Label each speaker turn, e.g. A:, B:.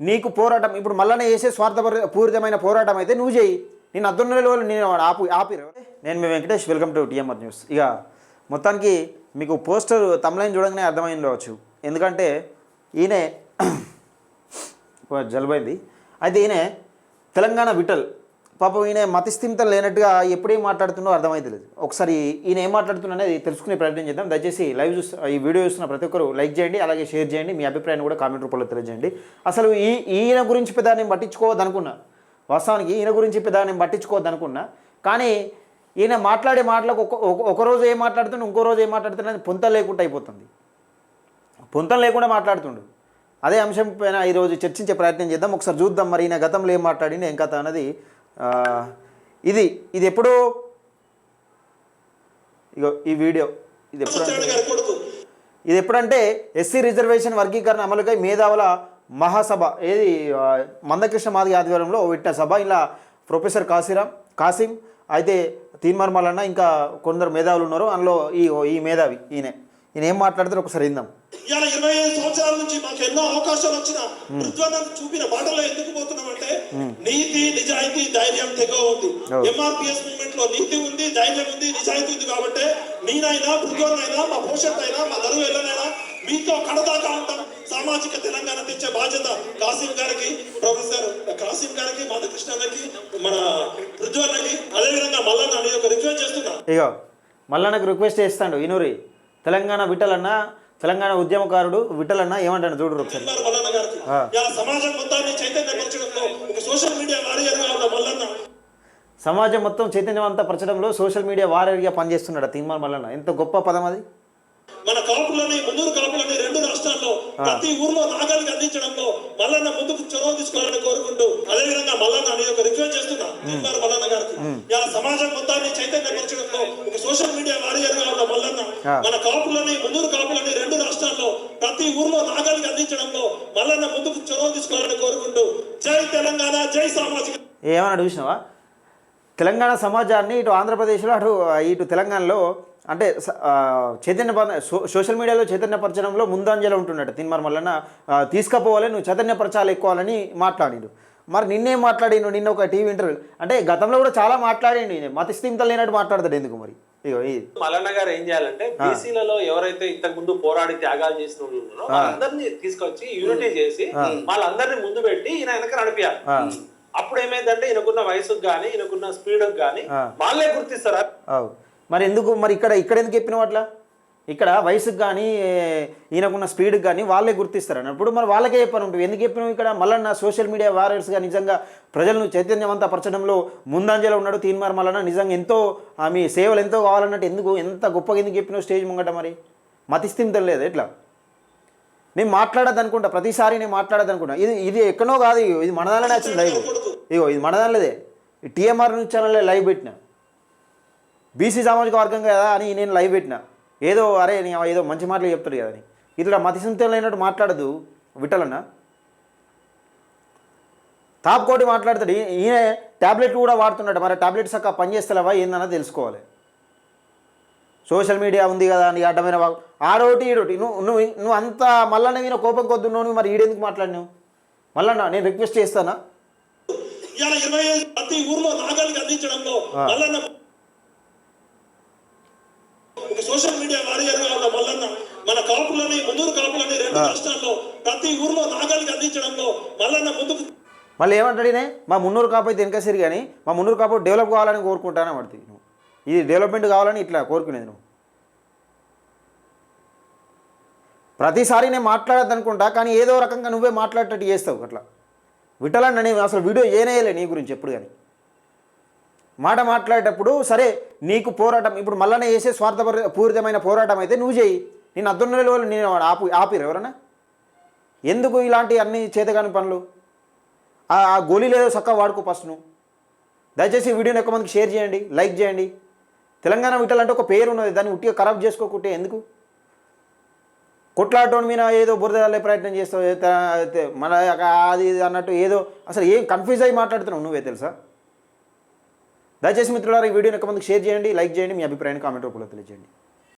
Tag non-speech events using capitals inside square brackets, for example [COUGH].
A: నీకు పోరాటం ఇప్పుడు మళ్ళీ స్వార్థపర పూరితమైన పోరాటం అయితే నువ్వు చేయి. నేను అద్దొన్న వాళ్ళు నేను ఆపు ఆపిరు నేను మీ Venkatesh welcome to TMR news. ఇక మొత్తానికి మీకు పోస్టర్ తమిళైన్ చూడగానే అర్థమైండవచ్చు ఎందుకంటే ఈయనే [COUGHS] జలుబైంది. అయితే ఈయనే తెలంగాణ విఠల్ పాపం ఈయన మతిస్థిమితం లేనట్టుగా ఎప్పుడేం మాట్లాడుతుండో అర్థమైతలేదు ఒకసారి ఈయన ఏం మాట్లాడుతున్నా అనేది తెలుసుకునే ప్రయత్నం చేద్దాం. దయచేసి లైవ్ చూస్తు ఈ వీడియో చూస్తున్న ప్రతి ఒక్కరు లైక్ చేయండి అలాగే షేర్ చేయండి. మీ అభిప్రాయాన్ని కూడా కామెంట్ రూపంలో తెలియజేయండి. అసలు ఈ ఈయన గురించి పెద్ద నేను పట్టించుకోవద్దు అనుకున్నా. వాస్తవానికి ఈయన గురించి పెద్ద నేను పట్టించుకోవద్దు కానీ ఈయన మాట్లాడే మాటలకు ఒక ఒక- రోజు ఏం మాట్లాడుతుండు ఇంకో రోజు ఏం మాట్లాడుతున్నా అది పొంత లేకుండా అయిపోతుంది. పొంతం లేకుండా మాట్లాడుతుండు. అదే అంశం పైన ఈరోజు చర్చించే ప్రయత్నం చేద్దాం. ఒకసారి చూద్దాం మరి ఈయన గతంలో ఏం మాట్లాడింది ఏం కథ అన్నది ఇది ఇది ఎప్పుడో? ఇగో ఈ వీడియో. ఇది ఎప్పుడు ఇది ఎప్పుడంటే ఎస్సీ రిజర్వేషన్ వర్గీకరణ అమలుకై మేధావుల మహాసభ ఏది మందకృష్ణ మాది ఆధ్వర్యంలో పెట్టిన సభ. ఇలా ప్రొఫెసర్ కాసిరాం కాసిం అయితే తీన్మార్ మల్లన్న ఇంకా కొందరు మేధావులు ఉన్నారు. అందులో ఈ ఈ మేధావి ఈయన. ఈయన ఏం మాట్లాడతారో ఒకసారి విందాం.
B: ఇవాళ ఇరవై ఐదు సంవత్సరాల నుంచి మాకు ఎన్నో అవకాశాలు వచ్చిన రుద్వానం చూపిన బాటలో ఎందుకు పోతున్నామంటే నీతి నిజాయితీ ధైర్యం తెగ ఉంది. ఎంఆర్పిఎస్ మూవ్మెంట్లో నీతి ఉంది ధైర్యం ఉంది నిజాయితీ ఉంది కాబట్టి నేనైనా పృథ్వనైనా మా భవిష్యత్ అయినా మా దరువు ఎల్లనైనా మీతో కడదాకా ఉంటాం. సామాజిక తెలంగాణ తెచ్చే బాధ్యత కాసిం గారికి ప్రొఫెసర్ కాసిం గారికి మాధకృష్ణ గారికి మన పృథ్వన్నకి అదేవిధంగా మల్లన్న నేను ఒక రిక్వెస్ట్ చేస్తున్నా.
A: ఇగో మళ్ళా నాకు రిక్వెస్ట్ చేస్తాడు ఇనూరి. తెలంగాణ విఠలన్న తెలంగాణ ఉద్యమకారుడు విఠలన్న ఏమంటాడు చూడరు ఒకసారి
B: సమాజం
A: మొత్తం చైతన్యవంత పరచడంలో సోషల్ మీడియా వారియర్గా పనిచేస్తున్నాడు తీన్మార్ మల్లన్న ఎంత గొప్ప పదం అది.
B: మన కాపులని మున్నూరు కాపులని రెండు రాష్ట్రాల్లో ప్రతి ఊర్లో నాగాలికి అందించడంలో మల్లన్న ముందుకు చొరవ తీసుకోవాలని కోరుకుంటూ అదేవిధంగా మల్లన్న నేను ఒక రిక్వెస్ట్ చేస్తున్నా మల్లన్న గారికి. ఇలా సమాజం మొత్తాన్ని చైతన్యపరచడంలో ఒక సోషల్ మీడియా
A: ఆ.
B: మన కాపులని మున్నూరు కాపులని రెండు రాష్ట్రాల్లో ప్రతి ఊర్లో నాగాలికి అందించడంలో మల్లన్న ముందుకు చొరవ తీసుకోవాలని కోరుకుంటూ జై తెలంగాణ జై సామాజిక
A: ఏమన్నా చూసినావా తెలంగాణ సమాజాన్ని ఇటు ఆంధ్రప్రదేశ్లో అటు ఇటు తెలంగాణలో అంటే చైతన్య సోషల్ మీడియాలో చైతన్యపరచడంలో ముందంజలో ఉంటున్నాడు తిన్మార్ మల్లన్న ఆ, తీసుకుపోవాలి నువ్వు చైతన్యపరచాలి ఎక్కువాలని మాట్లాడిండు. మరి నిన్నేం మాట్లాడిండు? నిన్న ఒక టీవీ ఇంటర్వ్యూ. అంటే గతంలో కూడా చాలా మాట్లాడిండు ఈయన. మత స్థిమితం లేనట్టు మాట్లాడతాడు ఎందుకు మరి? ఇగో ఇది
C: మల్లన్న గారు ఏం చేయాలంటే బీసీలలో ఎవరైతే ఇంతకు ముందు పోరాడి త్యాగాలు చేసిన వాళ్ళు ఉన్నారో వాళ్ళందరినీ తీసుకొచ్చి యూనిటీ చేసి వాళ్ళందరినీ ముందు పెట్టి ఈయన వెనక నడిపారు
A: ఆ.
C: అప్పుడు ఏమైందంటే ఈయనకున్న వయసుకు గానీ ఈయనకున్న స్పీడ్ గానీ. వాళ్ళే గుర్తిస్తారా.
A: మరి ఎందుకు? మరి ఇక్కడ ఇక్కడ ఎందుకు చెప్పినావు అట్లా? ఇక్కడ వయసుకు కానీ ఈయనకున్న స్పీడ్కి కానీ వాళ్ళే గుర్తిస్తారు అన్నప్పుడు మరి వాళ్ళకే చెప్పాను ఉంటుంది ఎందుకు చెప్పినాం ఇక్కడ? మల్లన్న సోషల్ మీడియా వారియర్స్గా నిజంగా ప్రజలను చైతన్యవంత పరచడంలో ముందంజలో ఉన్నాడు తీన్మార్ మల్లన్న. నిజంగా ఎంతో మీ సేవలు ఎంతో కావాలన్నట్టు ఎందుకు ఎంత గొప్పగా ఎందుకు చెప్పినావు స్టేజ్ ముంగట మరి? మతిస్థిమితం లేదు ఎట్లా? నేను మాట్లాడదనుకుంటా అనుకుంటా ప్రతిసారి నేను మాట్లాడదనుకుంటా ఇది ఇది ఎక్కడో కాదు ఇగో, ఇది మనదానిలోనే వచ్చింది లైవ్ ఇగో ఇది మనదానిలోదే. టీఎంఆర్ న్యూస్ ఛానల్లో లైవ్ పెట్టిన. బీసీ సామాజిక వర్గం కదా అని నేను లైవ్ పెట్టిన. ఏదో అరే నీ ఏదో మంచి మాటలు చెప్తాడు కదా అని. ఇట్లా మతిసింతం లేనట్టు మాట్లాడదు విట్టలన్న తాపుకోటి మాట్లాడతాడు. ఈయన ట్యాబ్లెట్ కూడా వాడుతున్నాడు. మరి ట్యాబ్లెట్స్ అక్క పనిచేస్తలేవా ఏందన్నది తెలుసుకోవాలి. సోషల్ మీడియా ఉంది కదా అని అడ్డమైన ఆడోటి ఈడోటి. నువ్వు నువ్వు నువ్వు అంత మళ్ళా మీద కోపం కొద్దున్నావు నువ్వు మరి ఈడెందుకు మాట్లాడినావు? మళ్ళా నేను రిక్వెస్ట్ చేస్తానా?
B: ప్రతి ఊర్లో నాగాలికి అందించడంలో
A: ఆ.
B: మల్లన్న ఒక సోషల్ మీడియా వారియర్గా ఉన్న మల్లన్న. మన కాపులని మున్నూరు కాపులని రెండు రాష్ట్రాల్లో ప్రతి ఊర్లో నాగాలికి అందించడంలో మల్లన్న ముందుకు
A: మళ్ళీ ఏమంటాడు? మా మున్నూరు కాపు అయితే వెనక సిరి కానీ మా మున్నూరు కాపు డెవలప్ కావాలని కోరుకుంటానే పడుతుంది నువ్వు. ఇది డెవలప్మెంట్ కావాలని ఇట్లా కోరుకునేది నువ్వు. ప్రతిసారి నేను మాట్లాడద్దు అనుకుంటా కానీ ఏదో రకంగా నువ్వే మాట్లాడేటట్టు చేస్తావు అట్లా. విట్టలన్న నేను అసలు వీడియో ఏనేయలే నీ గురించి ఎప్పుడు కానీ మాట మాట్లాడేటప్పుడు సరే నీకు పోరాటం ఇప్పుడు మళ్ళీ చేసే స్వార్థపర పూరితమైన పోరాటం అయితే నువ్వు చేయి. నేను అద్దొన్న వాళ్ళు నేను ఆపు ఆపిరు ఎవరన్నా? ఎందుకు ఇలాంటి అన్ని చేతగాని పనులు? ఆ గోళీలు ఏదో చక్కగా వాడుకో ఫస్ట్ నువ్వు. దయచేసి వీడియోని ఎక్కువ మందికి షేర్ చేయండి లైక్ చేయండి. తెలంగాణ విట్టాలంటే ఒక పేరు ఉన్నది దాన్ని ఉట్టిగా ఖరాబ్ చేసుకోకుంటే ఎందుకు? కొట్లాటోని మీద ఏదో బురద ప్రయత్నం చేస్తావు మన అది ఇది అన్నట్టు ఏదో అసలు ఏం కన్ఫ్యూజ్ అయ్యి మాట్లాడుతున్నావు నువ్వే తెలుసా? దయచేసి మిత్రులారా ఈ వీడియోని ఎక్కువ మందికి షేర్ చేయండి లైక్ చేయండి మీ అభిప్రాయాన్ని కామెంట్ రూపంలో తెలియజేయండి.